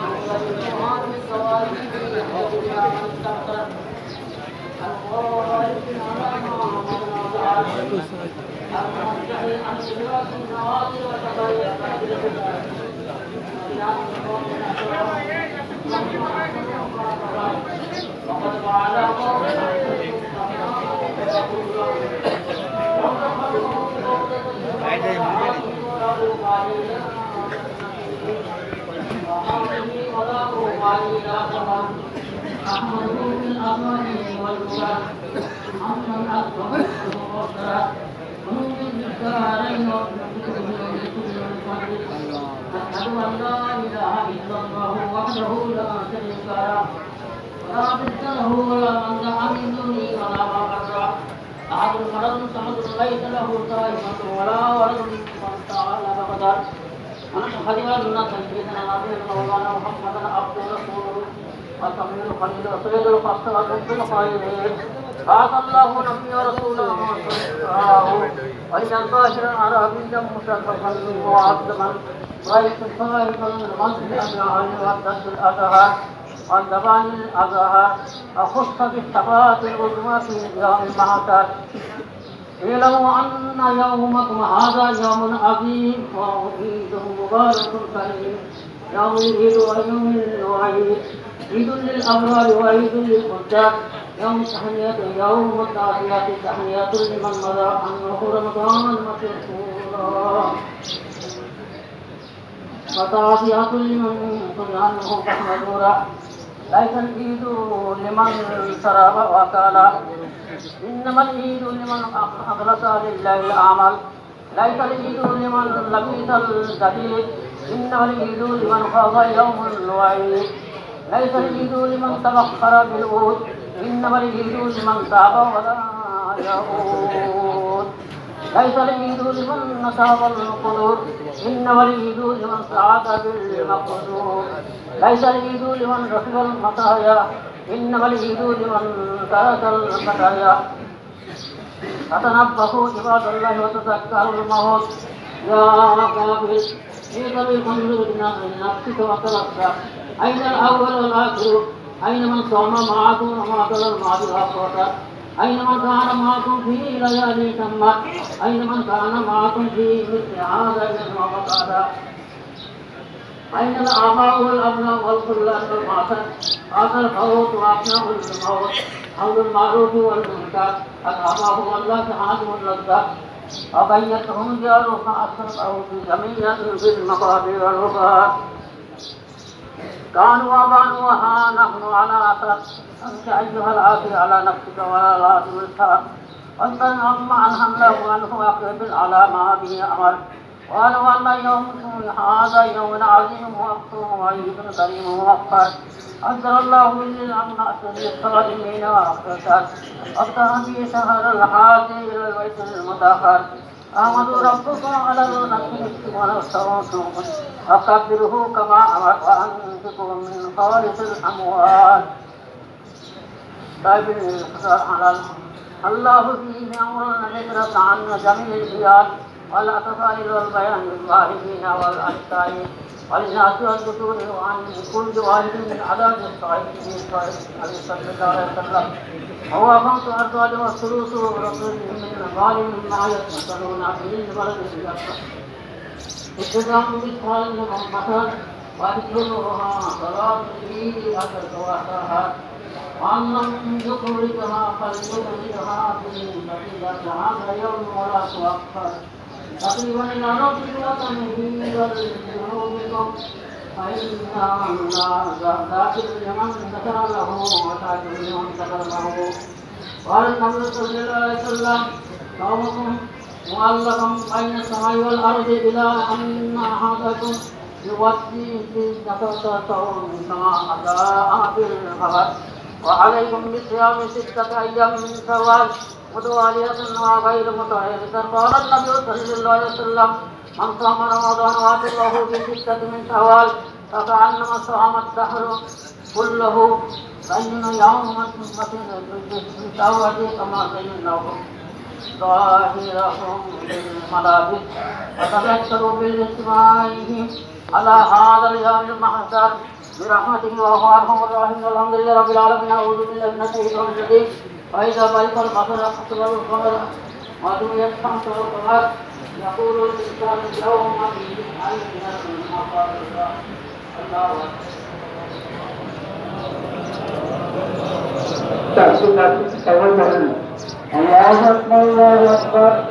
Eh, nada ka, nada ba na kinsa si? Ay, dai mo yan. أشهد أن لا إله إلا الله وحده لا شريك له ولا ضد له ولا من دونه ولا مقر أحد فرد ليس له طائفة ولا ولد من تعالى بقدر ونشهد أن سيدنا نبينا مولانا محمدا عبده ورسوله وصفيه خليل وسيد الفصل وكنت الخيرين بعث الله نبي ورسوله وصفاه وإلى الظاهر عربيا مشرفا معظما ضيف صاحبا المسجد الأجرى والدس الأزهر والدبان الأزهر أخص بالشفاعة العظمى في يوم المعشر اعلموا أن يومكم هذا يوم عظيم وعيد مبارك كريم يوم العيد ويوم الوعيد. عيد للأبرار وعيد للفجار يوم التحية يوم التعزية تحية لمن مضى. عنه رمضان مسحورا وتعزية لمن قضي عنه محمدورا ليس العيد لمن شرب وكالا إنما العيد لمن أخلص لله العمل ليس العيد لمن لبس الجديد إنما العيد لمن خاف يوم الوعيد. ليس العيد لمن تبخر بالعود إنما العيد لمن تاب ولا يعود ليس العيد لمن نصاب القدور إنما العيد لمن سعد بالمقدور ليس العيد لمن ركب المطايا إنما العيد لمن ترك الخطايا فتنبهوا عباد الله وتذكروا الموت يا كافر في طريق انظر لنفسك وتلقى أين الأول والآخر أين من صام معكم وما قال الماضي الأخوة أين من كان معكم في ليالي تم أين من كان معكم في مثل هذا اليوم وقال أين الآباء والأبناء والخلان والمعتد هذا الفوت وأبناء الموت حول المعروف والمنكر أصحابهم الله تعالى اللذة وبيتهم جاروا فأسرقه جميعا بالمقابر والوفاة كانوا وبانوا ها نحن على أثر أنت أيها العاصي على نفسك ولا لازم الكار وانت عما عنها الله عنه واقبل على ما به أمر. وقالوا أن يومكم هذا يوم عظيم وقته وعيد كريم موفر أنزل الله من الأمن للصالحين وأخرجت أفتح في شهر الحادي إلى البيت المتأخر أحمد ربكم على نفسه ونفسه وكبره كما أمر وأنفقوا من خالص الأموال طيب الحصار على الله فيه أمر ذكرت عن جميع البيان والأطفال والبيان لله فيها والأحسان والناس والذكور وعن كل واحد من عدد الصحيح النبي صلى الله عليه وسلم هو خمس أرض والثلوث ورسول من مال مما يتمثلون به ولد استدام بالقال مثلا وأدخلها صلاة به أثر كواساها وأنهم ذكرتها فلتكرهها في مبتلتها فيوم ولا توقف تقريبا إلى ربك وتمهيدا لذنوبكم فإن الناس ذاكر لمن ذكر له وشاكر لمن ذكر له قال النبي صلى الله عليه وسلم قومكم مؤلفا بين السماء والأرض إلى أن أحدكم يوفي في نفسته كما أداء بالخبر وعليكم بصيام ستة أيام من شوال متوالية وغير متعيرة قال النبي صلى الله عليه وسلم من صام رمضان واتبعه بستة من شوال فكأنما صام الدهر كله فإن يوم التوبة كما بينهم ظاهرهم بالملابس وتذكروا بالاجتماعهم على هذا اليوم المحشر برحمته وهو ارحم الراحمين والحمد لله رب العالمين اعوذ بالله من الشيطان الرجيم واذا برق البصر خسر القمر ودمي الشمس والقمر يقول الانسان اليوم اين المفر الله اكبر الله أكبر الله أكبر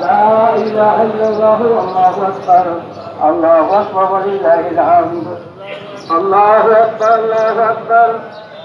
لا إله إلا الله الله أكبر الله أكبر ولله الحمد الله أكبر الله أكبر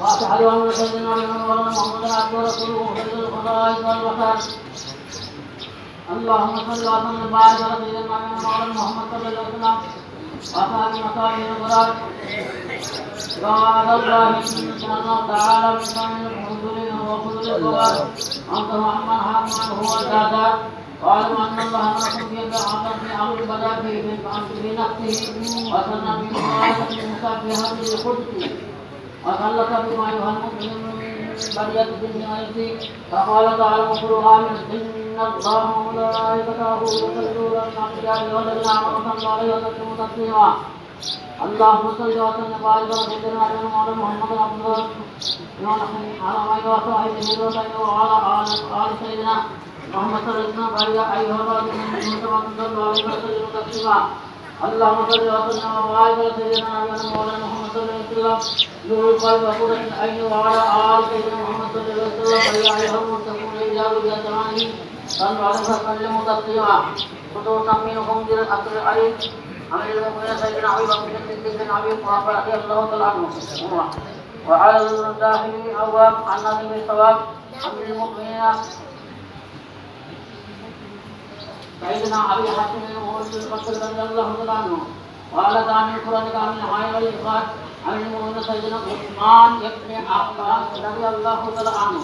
واشهد ان سيدنا مولانا محمدا عبده ورسوله سيد الخلائق والبشر اللهم صل وسلم وبارك على سيدنا مولانا محمد صلى الله عليه وسلم وصحبه وصحبه الابرار قال الله سبحانه وتعالى من كان الحمد وخذ القرار انت محمد حكما هو الدادار قالوا ان الله امركم بان عمل في امر بدا فيه بالامر في نفسه وسنى من ملائكه موسى في هذه القدس وخلق بما يهمك من برية الدنيا فقال تعالى مخبرها من ان الله وملائكته يصلون على النبي والذين امنوا صلى عليه وسلم تسليما اللهم صل وسلم وبارك على سيدنا مولانا محمد عبد الله على ما وصحبه وعلى ال سيدنا محمد صلى الله عليه وسلم ايها الذين امنوا صلى عليه وسلم تسليما اللهم صل وسلم وبارك على سيدنا مولانا محمد صلى الله عليه وسلم. نور القلب وقرة العين وعلى آل سيدنا محمد صلى الله عليه وسلم. يا أيها المتقون اجابوا بأسمائه. عليه وسلموا تسليما خذوا منكم ذي الاثر العين عمل المؤمنين سيدنا ابي بكر الصديق بن أبي قحافه رضي الله تعالى عنه. وعلى الداخلين أواب عن نبي الثواب. أمر المؤمنين. سيدنا ابي حاتم المولد البكر رضي الله تعالى عنه وعلى دامي القران كامل الحي والاخراج عن المؤمن سيدنا عثمان بن عفان رضي الله تعالى عنه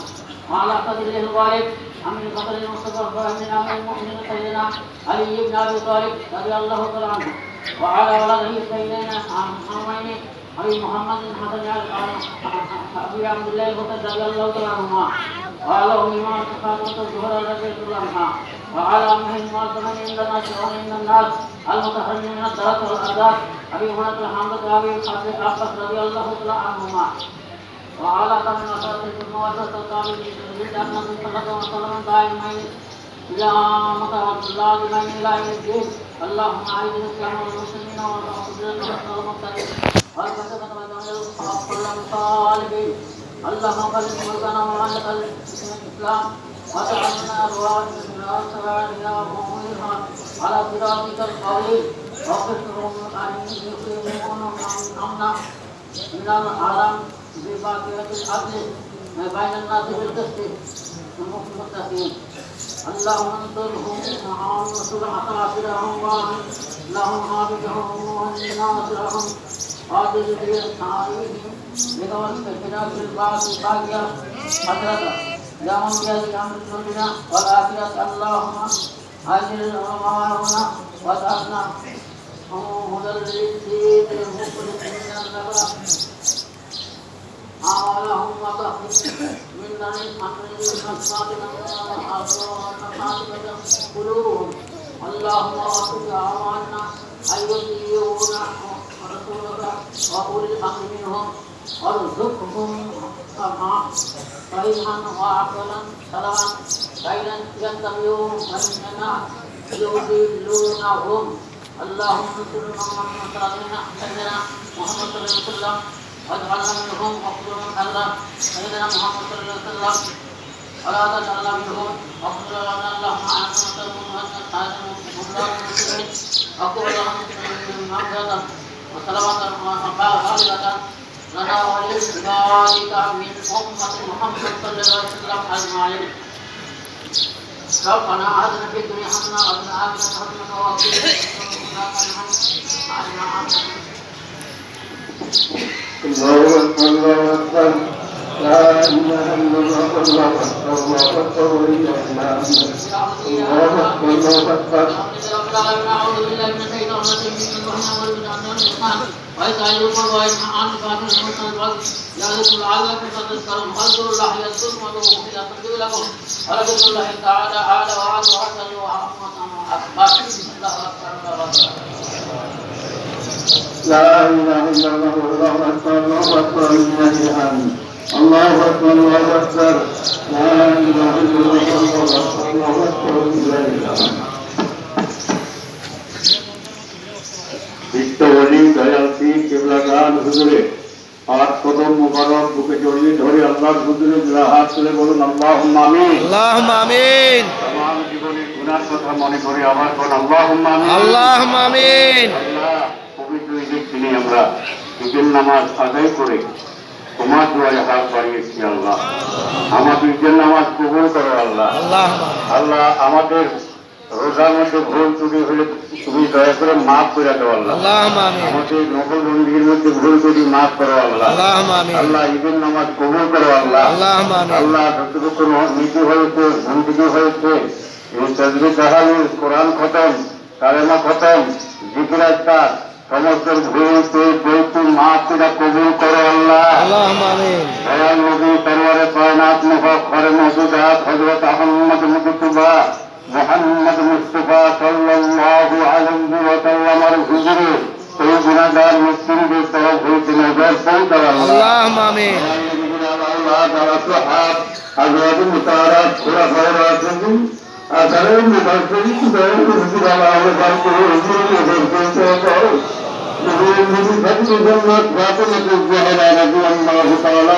وعلى قدره الوالد عن قدر المصطفى من امر المؤمنين سيدنا علي بن ابي طالب رضي الله تعالى عنه وعلى ولده سيدنا حمين ابي محمد حسن ابي عبد الله البكر رضي الله تعالى عنهما وعلى امهما فاطمه الزهراء رضي الله عنها وعلى امه المعظم عند الناس وعند الناس المتحرم من الدرس والاداب ابي هريره الحمد ابي عباس رضي الله تعالى عنهما وعلى تمن وسط المواسطة القابل للجنة من صلى الله عليه وسلم دائمين إلى مطهر الله بمن إلى يوم الدين اللهم أعز الإسلام والمسلمين والمسلمين والمسلمين والفتنة والجنة وكل الطالبين اللهم بلغ مرضانا وعلق الإسلام وجعلنا أرواح من أسرارنا وأمورها على صراطك القويم وقفهم أن يقيمون أمنا من العالم بباقية العدل بين الناس بالقسط المتقين اللهم انصرهم وانصر عقابهم لهم حافظهم وناصرهم وعدل في تعاليهم بتوسطنا في الباقي باقية حضرتك يا من بيد امر الدنيا والاخره اللهم اجل امامنا وتعنا هدى للدين المخلصين النبأ أعلهم وتخفف من أمر الخصات قلوبهم اللهم وفق أعوانا أن يطيعون رسولك وأولي الأمر منهم وارزقهم سمعا فهما وعقلا سلام بين يتبعون وإننا يضلونهم اللهم انصر محمد سيدنا محمد صلى الله عليه وسلم واجعلنا منهم واغفر من الله سيدنا محمد صلى الله عليه وسلم ولا تجعلنا منهم واغفر لنا اللهم عنك وتكون وانت حازم ولا المسلمين وقل لهم مغفرة وسلامة وخالدة لنا ولعبادك من أمة محمد صلى الله عليه وسلم أجمعين ربنا آتنا في الدنيا حسنة وفي الآخرة حسنة وقنا عذاب النار الله أكبر الله أكبر لا إله إلا الله الله أكبر الله أكبر ولله الحمد الله أكبر الله أكبر أعوذ بالله من الشيطان الرجيم بسم الله الرحمن الرحيم ويسألون وينهى عن الفاحشة والمنكر يعظكم لعلكم تذكرون واذكروا الله يذكركم وادعوه إذا استجيب لكم ولذكر الله تعالى أعلى وأعلى وأحسن وأحسن أكبر الله أكبر الله أكبر لا إله إلا الله الله أكبر الله أكبر لله الحمد الله أكبر الله أكبر لا إله إلا الله الله أكبر الله أكبر لله الحمد হুজুরে পাঁচ কদম মুবারক বুকে জড়িয়ে ধরে আল্লাহ হুজুরে দুরা হাত তুলে বলুন আল্লাহ আমিন। আমার আল্লাহ আল্লাহ আমরা নামাজ তোমার আল্লাহ। নামাজ আল্লাহ আমাদের রোজার মধ্যে ভুল ত্রুটি হলে তুমি দয়া করে মাফ করে দাও আল্লাহ। আমাকে নকল বন্দীর মধ্যে ভুল ত্রুটি মাফ করো আল্লাহ। আল্লাহ ইবেন নামাজ কবুল করো আল্লাহ। আল্লাহ যতটুকু নীতি হয়েছে ভুলটুকু হয়েছে তজবি তাহারুল কোরআন খতম কালেমা খতম জিকিরাজটা সমস্ত ভুল ত্রুটি মাফ করে কবুল করো আল্লাহ। দয়াল নবী তরবারে কয়নাত মুখ করে মসুদ হজরত আহমদ মুকুতুবা মোহাম্মদ মুস্তফা সাল্লাল্লাহু আলাইহি ওয়া সাল্লামের হুজুরে এই গুনাহগার মুসলিমদের তরফ হইতে নজর পৌঁছাও আল্লাহ। আমিন। আল্লাহ তাআলা সাহাব হযরত মুতারাব খুরাফা রাসূল আদারে মুবারকি সুদারে হুজুর আল্লাহ বারকু হুজুর নজর পৌঁছাও নবী মুজি ফজলুল জান্নাত বাতুল জাহান রাদিয়াল্লাহু তাআলা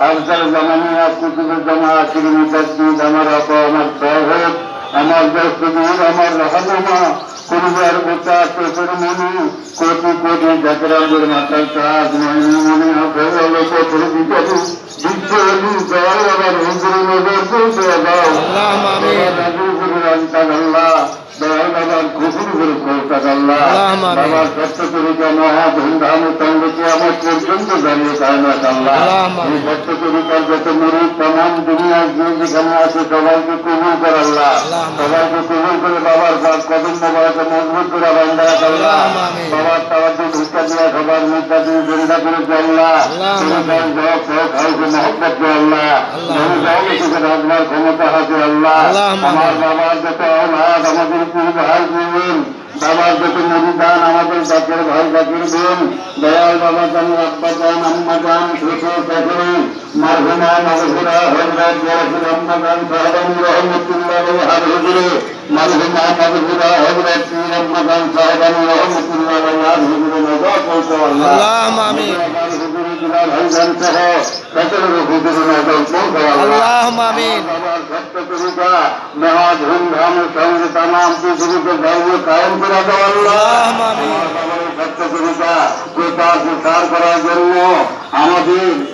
আফজাল জামানিয়া কুতুবের জামা আখির মুজাদ্দিদ আমার আপা আমার সাহেব আমার দস্তদুর আমার রহমা কুরবার গোটা চোখের মনি কোটি কোটি জাতরাজের মাথার কাজ মনে মনে হবে কঠোর বিপদ বিশ্ব আল্লাহ। আমার কষ্ট কবিতা মহা ধুমধামে তঙ্গ আমার পর্যন্ত দাঁড়িয়ে কায়নাত আল্লাহ এই যত মরুদ যেখানে আছে সবাইকে কবুল কর আল্লাহ সবাইকে কবুল করে বাবার কদম বাবাকে মজবুত করে বান্দারা আল্লাহ বাবার তাওয়াজু ঢুকা দিয়া সবার মুদ্রা দিয়ে জিন্দা করে আল্লাহ সবাই জবাব সহ ভাইকে মহব্বত করে আল্লাহ আমি যাই এসে রাজবার ক্ষমতা হাতে আল্লাহ আমার বাবার যত অনাথ আমাদের পূর্ব হাল দিবেন বাবার যত মরিদান আমাদের জাতের ভাই জাতির বোন। দয়াল বাবা জান আব্বা জান আম্মা জান ছোট চাকরি মারহুমা মারহুরা হজরত জয়াসুল আম্মা জান সাহাবান রহমতুল্লাহ হার হুজুরে। মারহুমা মারহুরা হজরত পীর আম্মা জান সাহাবান রহমতুল্লাহ হার হুজুরে। নজর পৌঁছাও আল্লাহ আমিন মুসলমান ভাই জানতে হয় সকলের বিবেচনা কল্পন করা ভক্ত কবিতা মহা ধুমধামের সঙ্গে তামাম পৃথিবীতে ধর্ম কায়েম করে দেওয়াল্লাহ ভক্ত কবিতা প্রচার প্রসার করার জন্য আমাদের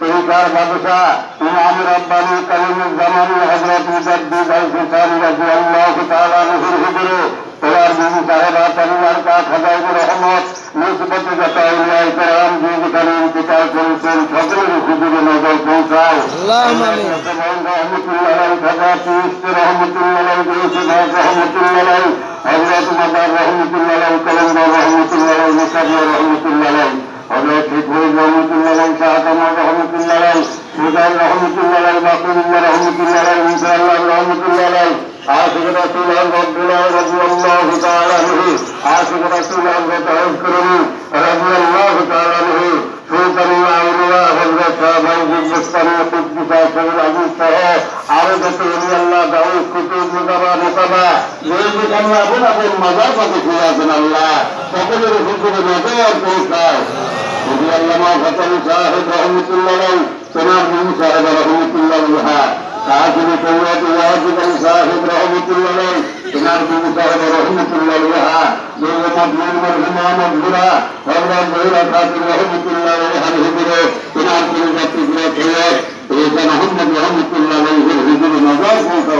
তরিকার বাদশাহ ইমাম রব্বানি কালিম জামানি হজরত মুজাদ্দিদ আল ফিসানি রাদিয়াল্লাহু তাআলা আনহুর হুজুরে তোমার বিবি সাহেবা পরিবার কা খাজাইব রহমত নিসবত যত আউলিয়া کرام যে যেখানে ইন্তিকাল করেছেন সকলের হুজুরে নজর পৌঁছাও اللهم آمين রহমতুল্লাহ খাজা তিরিশ রহমতুল্লাহ জয়সিদ রহমতুল্লাহ হজরত মাদার রহমতুল্লাহ কলন্দর রহমতুল্লাহ মুসাফির রহমতুল্লাহ হজরত বিপুল রহমতুল্লাহ শাহকামাল রহমতুল্লাহ সুজান রহমতুল্লাহ বাকুল্লাহ রহমতুল্লাহ ইনশাআল্লাহ রহমতুল্লাহ আশিক রাসূল আব্দুল্লাহ রাদিয়াল্লাহু তাআলা আনহু, আশিক রাসূল হযরত আউস সকলের হুকুমে নজর পৌঁছায়। যদি আল্লামা ফতল সাহেব রহমতুল্লাহ সোনাম হুম সাহেব রহমতুল্লাহ বিহার কাহিনী কৌরাত ওয়াহিদ আলী সাহেব রহমতুল্লাহ সোনাম হুম সাহেব রহমতুল্লাহ বিহার দুর্গ মজমুন মরহুমা মজহুরা হরদাম মহিলা খাতুন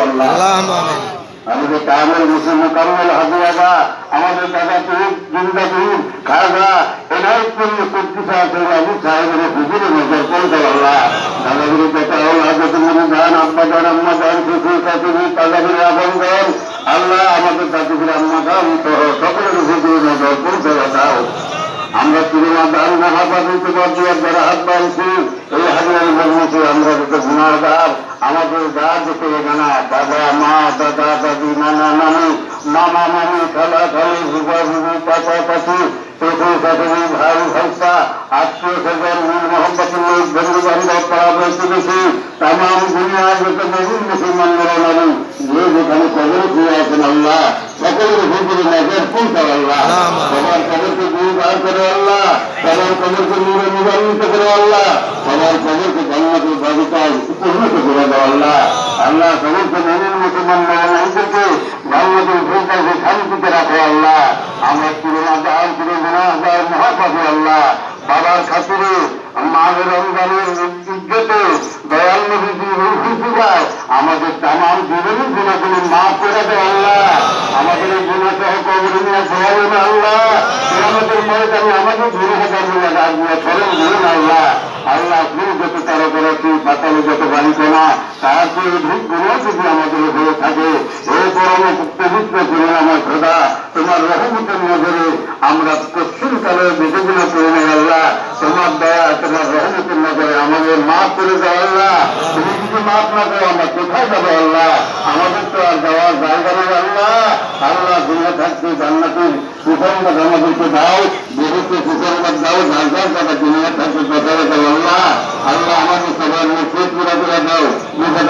আল্লাহ আমাদের কামেল মুসলিম কামেল হাজিয়াবা আমাদের দাদা পীর জিন্দা পীর খাজা এনায়তপুর কুদ্দি সাহেব আবু সাহেবের হুজুরে নজর পৌঁছে আল্লাহ দাদাগিরি কথা হল হাজতুল জান আব্বা জান আম্মা জান আমাদের সকলের হুজুরে নজর পৌঁছে দাও আমরা সিনেমা দান মহাপাত পারছি যারা হাত বাড়ছি এই হাজিয়ার বলছি আমরা যত গুণাগার, আমাদের যা যেতে জানা দাদা, মা, দাদা, দাদি, নানা, নানি, মামা, মামি, খালা, খালি, বুবা, বুবু চাচা চাচি শ্বশুর শাশুড়ি ভাই, ভাইসা, আত্মীয় স্বজন মীর মোহাম্মদ বন্ধু বান্ধব, পাড়া প্রতিবেশী তাম যেখানে কবর ফিরে আছেন আল্লাহ সকলের হুজুরে নজর পৌঁছাল আল্লাহ। সবার কবরকে দূর বার করে আল্লাহ সবার কবরকে নূরে নিবান্বিত করে আল্লাহ সবার কবরকে জান্নাতের বাবিতায় উপনীত করে দাও আল্লাহ। আল্লাহ সমস্ত মমিন মুসলমান নারীদেরকে জান্নাতের ভেতরে শান্তিতে রাখো আল্লাহ। আমরা পুরোনা দান পুরো গুণাগার মহাপাপে আল্লাহ। বাবার খাতিরে মাঘের রমজানের ইজ্জতে দয়াল নবীজি রুহুসিরায় আমাদের তামাম জীবনের গুণাগুলি মাফ করে দেয় আল্লাহ। আমাদের এই গুণা সহ কবর নিয়ে সহায়ন আল্লাহ। আমাদের ময়দানে আমাদের গুণা হাজার গুণা রাজ নিয়ে সরল গুণ আল্লাহ। আল্লাহ আপনি যত তারা করেছি পাতালে যত বাড়ি না, তার চেয়ে অধিক গুণ যদি আমাদের হয়ে থাকে এই পরম পবিত্র করে আমার খোদা, তোমার রহমতের নজরে আমরা পশ্চিমকালে বিবেচনা করে নেই আল্লাহ, তোমার দয়া, তোমার রহমতের নজরে আমাদের মাফ করে দাও আল্লাহ। তুমি যদি মাফ না করো, আমরা কোথায় যাব আল্লাহ? আমাদের তো আর যাওয়ার জায়গা নেই আল্লাহ। আল্লাহ দুনিয়া থাকতে জান্নাতের সুসংবাদ আমাদেরকে দাও বহুতে সুসংবাদ দাও জায়গার কথা দুনিয়া থাকতে কথা দাও আল্লাহ আল্লাহ আমাদের সবার মুখে পুরা করে দাও। মুখে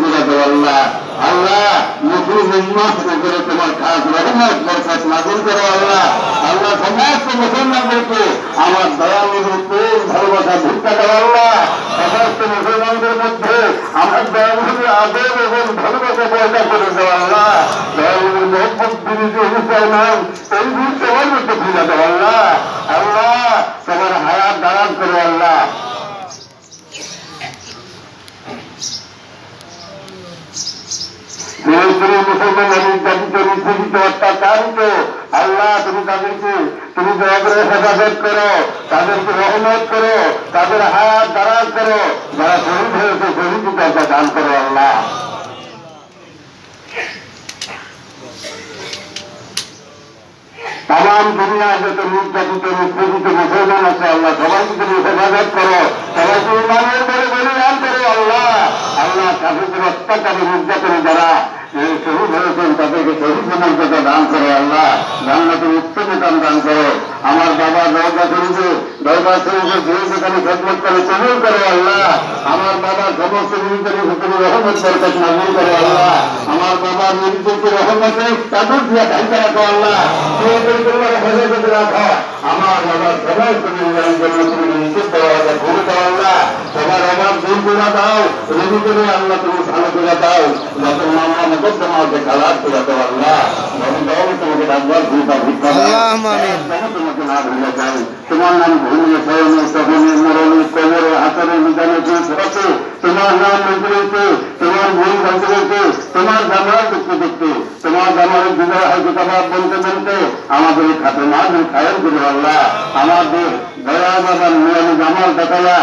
পুরা দাও, আল্লাহ। আল্লাহ মুসলিম উন্মত করে তোমার খাস রহমত বরকত নাজিল করো, আল্লাহ। আল্লাহ সমস্ত মুসলমানদেরকে আমার দয়ালুর প্রেম, ভালোবাসা ভিক্ষা দাও, আল্লাহ। সমস্ত মুসলমানদের মধ্যে আমার দয়ালুর আদর এবং ভালোবাসা পয়দা করে দেওয়া আল্লাহ। দয়ালুর মোহাম্মদ তিনি যে অবস্থায় এই দিন সবার মধ্যে ফিরে দেওয়া আল্লাহ। আল্লাহ, তোমার হায়াত দাঁড়ান করো, আল্লাহ ফিরোজপুরি মুসলমান নির্যাতিত নির্যাতিত অত্যাচারিত আল্লাহ, তুমি তাদেরকে, তুমি দয়া করে হেফাজত করো, তাদেরকে রহমত করো, তাদের হায়াত দারাজ করো। যারা শহীদ হয়েছে, শহীদ একটা দান করো আল্লাহ। তাম দুনিয়া যত নির্যাতিত নিষ্পেষিত মুসলমান আছে, আল্লাহ সবাইকে তুমি হেফাজত করো। সবাইকে ইমানের বলে বলিদান করো আল্লাহ। আল্লাহ কাফিরদের অত্যাচারী নির্যাতনে যারা এই শহীদ হয়েছেন তাদেরকে শহীদ মর্যাদা দান করো আল্লাহ জান্নাতে উত্তম দান দান করো। আমার বাবা দরজা শরীফে দরজা শরীফে যেখানে খেদমত করে? কবুল করো আল্লাহ। আমার বাবা সমস্ত নির্যাতনের ভিতরে রহমত, বরকত নাজিল করো আল্লাহ। আমার বাবা নির্যাতিত রহমতে তাদের দিয়ে ঢাকা রাখো আল্লাহ। আমার নির্যাতন জন্য তুমি তোমার নাম ভূমি সরণে সহনে মরণে কবরে হাতরে মিজানে আছে তোমার নাম রুদ্রেতে তোমার ভূমি ভদ্রেতে তোমার জামার দেখতে দেখতে। তোমার জামার বিজয় হয়তো তোমার বলতে বলতে আমাদের খাতে মার খায়ের আমাদের দয়া দেখালা।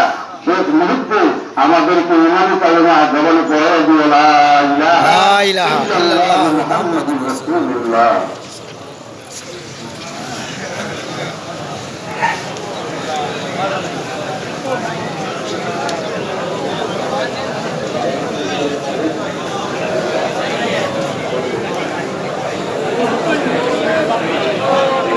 আমাদেরকে